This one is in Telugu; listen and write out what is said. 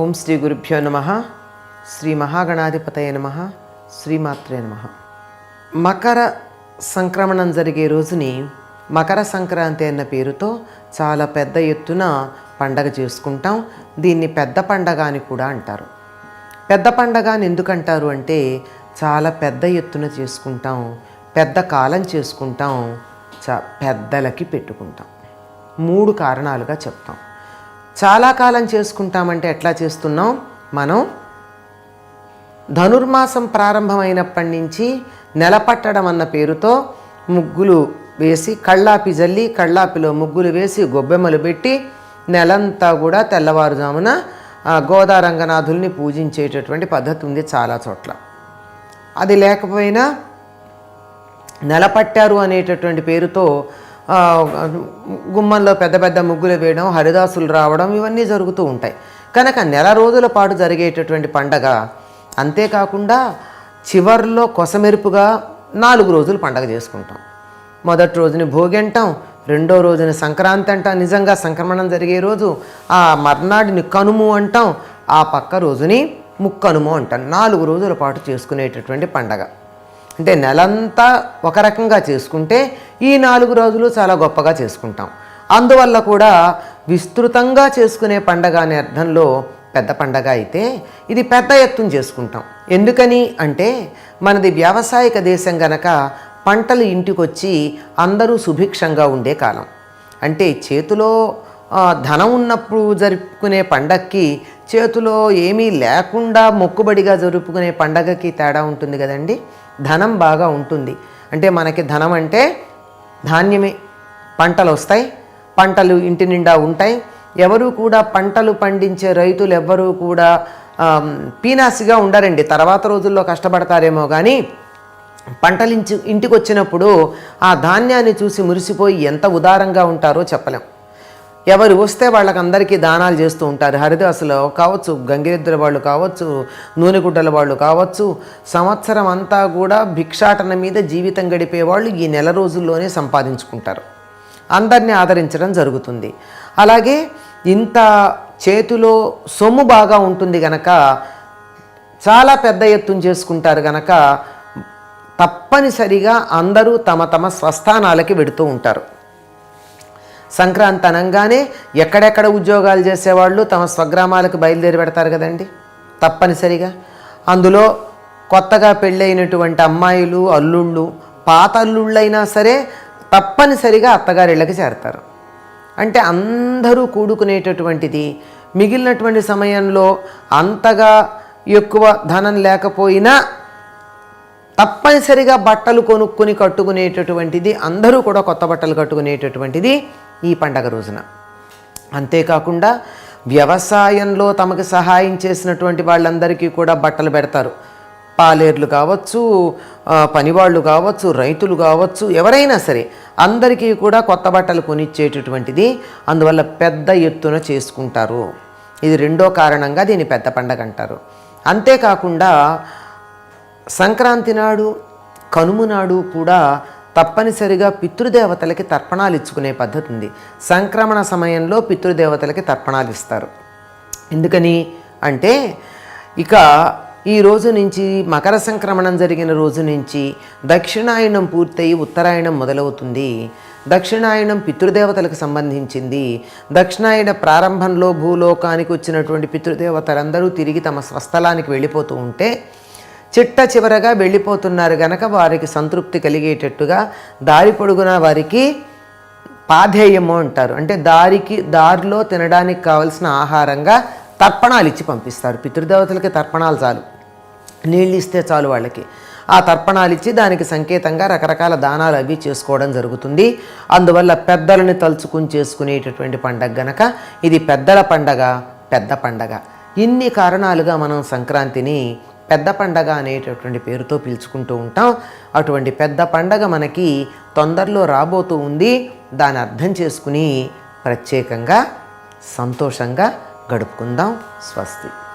ఓం శ్రీ గురుభ్యో నమ. శ్రీ మహాగణాధిపతయ నమ. శ్రీమాత్రే నమ. మకర సంక్రమణం జరిగే రోజుని మకర సంక్రాంతి అన్న పేరుతో చాలా పెద్ద ఎత్తున పండగ చేసుకుంటాం. దీన్ని పెద్ద పండగ అని కూడా అంటారు. పెద్ద పండగ అని ఎందుకంటారు అంటే చాలా పెద్ద ఎత్తున చేసుకుంటాం. పెద్ద కాలం చేసుకుంటాం. చ పెద్దలకి పెట్టుకుంటాం. మూడు కారణాలుగా చెప్తాం. చాలా కాలం చేసుకుంటామంటే ఎట్లా చేస్తున్నాం? మనం ధనుర్మాసం ప్రారంభమైనప్పటి నుంచి నెలపట్టడం అన్న పేరుతో ముగ్గులు వేసి కళ్ళాపి జల్లి కళ్ళాపిలో ముగ్గులు వేసి గొబ్బెమ్మలు పెట్టి నెలంతా కూడా తెల్లవారుజామున గోదా గోదారంగనాథుల్ని పూజించేటటువంటి పద్ధతి ఉంది చాలా చోట్ల. అది లేకపోయినా నెలపట్టారు అనేటటువంటి పేరుతో గుమ్మంలో పెద్ద పెద్ద ముగ్గులు వేయడం హరిదాసులు రావడం ఇవన్నీ జరుగుతూ ఉంటాయి. కనుక నెల రోజుల పాటు జరిగేటటువంటి పండగ అంతేకాకుండా చివర్లో కొసమెరుపుగా నాలుగు రోజులు పండగ చేసుకుంటాం. మొదటి రోజుని భోగి అంటాం రెండో రోజున సంక్రాంతి అంటాం. నిజంగా సంక్రమణం జరిగే రోజు ఆ మర్నాడిని కనుము అంటాం ఆ పక్క రోజుని ముక్కనుము అంటాం. నాలుగు రోజుల పాటు చేసుకునేటటువంటి పండగ. అంటే నెలంతా ఒక రకంగా చేసుకుంటే ఈ నాలుగు రోజులు చాలా గొప్పగా చేసుకుంటాం. అందువల్ల కూడా విస్తృతంగా చేసుకునే పండగ అనే అర్థంలో పెద్ద పండగ అయితే ఇది పెద్ద ఎత్తున చేసుకుంటాం. ఎందుకని అంటే మనది వ్యావసాయిక దేశం గనక పంటలు ఇంటికొచ్చి అందరూ సుభిక్షంగా ఉండే కాలం. అంటే చేతిలో ధనం ఉన్నప్పుడు జరుపుకునే పండక్కి చేతిలో ఏమీ లేకుండా మొక్కుబడిగా జరుపుకునే పండగకి తేడా ఉంటుంది కదండి? ధనం బాగా ఉంటుంది. అంటే మనకి ధనం అంటే ధాన్యమే. పంటలు వస్తాయి. పంటలు ఇంటి నిండా ఉంటాయి. ఎవరు కూడా పంటలు పండించే రైతులు ఎవ్వరూ కూడా పీనాసిగా ఉండరండి. తర్వాత రోజుల్లో కష్టపడతారేమో కానీ పంటలు ఇంటికి వచ్చినప్పుడు ఆ ధాన్యాన్ని చూసి మురిసిపోయి ఎంత ఉదారంగా ఉంటారో చెప్పలేం. ఎవరు వస్తే వాళ్ళకందరికీ దానాలు చేస్తూ ఉంటారు. హరిదాసులు కావచ్చు గంగిరెద్దుల వాళ్ళు కావచ్చు నూనెగుడ్డల వాళ్ళు కావచ్చు సంవత్సరం అంతా కూడా భిక్షాటన మీద జీవితం గడిపే వాళ్ళు ఈ నెల రోజుల్లోనే సంపాదించుకుంటారు. అందరినీ ఆదరించడం జరుగుతుంది. అలాగే ఇంత చేతిలో సొమ్ము బాగా ఉంటుంది గనక చాలా పెద్ద ఎత్తున చేసుకుంటారు గనక తప్పనిసరిగా అందరూ తమ తమ స్వస్థానాలకి వెడుతూ ఉంటారు. సంక్రాంతి అనగానే ఎక్కడెక్కడ ఉద్యోగాలు చేసేవాళ్ళు తమ స్వగ్రామాలకు బయలుదేరి పెడతారు కదండి? తప్పనిసరిగా. అందులో కొత్తగా పెళ్ళైనటువంటి అమ్మాయిలు అల్లుళ్ళు పాత అల్లుళ్ళైనా సరే తప్పనిసరిగా అత్తగారిళ్ళకి చేరతారు. అంటే అందరూ కూడుకునేటటువంటిది మిగిలినటువంటి సమయంలో అంతగా ఎక్కువ ధనం లేకపోయినా తప్పనిసరిగా బట్టలు కొనుక్కొని కట్టుకునేటటువంటిది అందరూ కూడా కొత్త బట్టలు కట్టుకునేటటువంటిది ఈ పండగ రోజున. అంతేకాకుండా వ్యవసాయంలో తమకు సహాయం చేసినటువంటి వాళ్ళందరికీ కూడా బట్టలు పెడతారు. పాలేర్లు కావచ్చు పనివాళ్ళు కావచ్చు రైతులు కావచ్చు ఎవరైనా సరే అందరికీ కూడా కొత్త బట్టలు కొనిచ్చేటటువంటిది అందువల్ల పెద్ద ఎత్తున చేసుకుంటారు. ఇది రెండో కారణంగా దీన్ని పెద్ద పండగ అంటారు. అంతేకాకుండా సంక్రాంతి నాడు కనుమ నాడు కూడా తప్పనిసరిగా పితృదేవతలకి తర్పణాలు ఇచ్చుకునే పద్ధతి ఉంది. సంక్రమణ సమయంలో పితృదేవతలకి తర్పణాలు ఇస్తారు. ఎందుకని అంటే ఇక ఈ రోజు నుంచి మకర సంక్రమణం జరిగిన రోజు నుంచి దక్షిణాయనం పూర్తయి ఉత్తరాయణం మొదలవుతుంది. దక్షిణాయనం పితృదేవతలకు సంబంధించింది. దక్షిణాయన ప్రారంభంలో భూలోకానికి వచ్చినటువంటి పితృదేవతలందరూ తిరిగి తమ స్వస్థలానికి వెళ్ళిపోతూ ఉంటే చిట్ట చివరగా వెళ్ళిపోతున్నారు గనక వారికి సంతృప్తి కలిగేటట్టుగా దారి పొడుగున వారికి పాధేయము అంటారు. అంటే దారికి దారిలో తినడానికి కావలసిన ఆహారంగా తర్పణాలు ఇచ్చి పంపిస్తారు. పితృదేవతలకి తర్పణాలు చాలు. నీళ్ళు ఇస్తే చాలు వాళ్ళకి. ఆ తర్పణాలు ఇచ్చి దానికి సంకేతంగా రకరకాల దానాలు అవి చేసుకోవడం జరుగుతుంది. అందువల్ల పెద్దలని తలుచుకుని చేసుకునేటటువంటి పండగ గనక ఇది పెద్దల పండగ పెద్ద పండగ. ఇన్ని కారణాలుగా మనం సంక్రాంతిని పెద్ద పండగ అనేటటువంటి పేరుతో పిలుచుకుంటూ ఉంటాం. అటువంటి పెద్ద పండగ మనకి తొందరలో రాబోతూ ఉంది. దాన్ని అర్థం చేసుకుని ప్రత్యేకంగా సంతోషంగా గడుపుకుందాం. స్వస్తి.